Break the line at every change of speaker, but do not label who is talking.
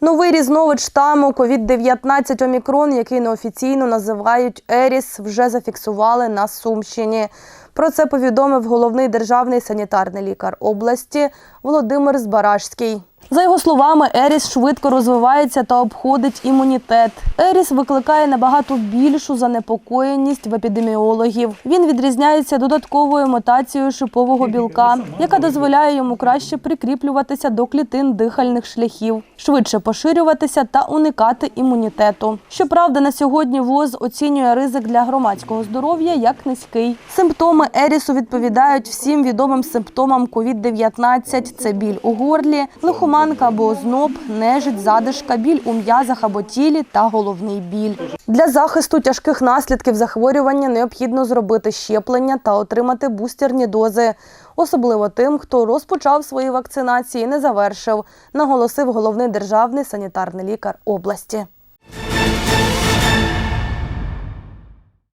Новий різновид штаму COVID-19 Омікрон, який неофіційно називають Еріс, вже зафіксували на Сумщині. Про це повідомив головний державний санітарний лікар області Володимир Збаражський. За його словами, Еріс швидко розвивається та обходить імунітет. Еріс викликає набагато більшу занепокоєність в епідеміологів. Він відрізняється додатковою мутацією шипового білка, яка дозволяє йому краще прикріплюватися до клітин дихальних шляхів, швидше поширюватися та уникати імунітету. Щоправда, на сьогодні ВОЗ оцінює ризик для громадського здоров'я як низький. Симптоми Ерісу відповідають всім відомим симптомам COVID-19 – це біль у горлі, лихоманка або озноб, нежить, задишка, біль у м'язах або тілі та головний біль. Для захисту тяжких наслідків захворювання необхідно зробити щеплення та отримати бустерні дози. Особливо тим, хто розпочав свої вакцинації і не завершив, наголосив головний державний санітарний лікар області.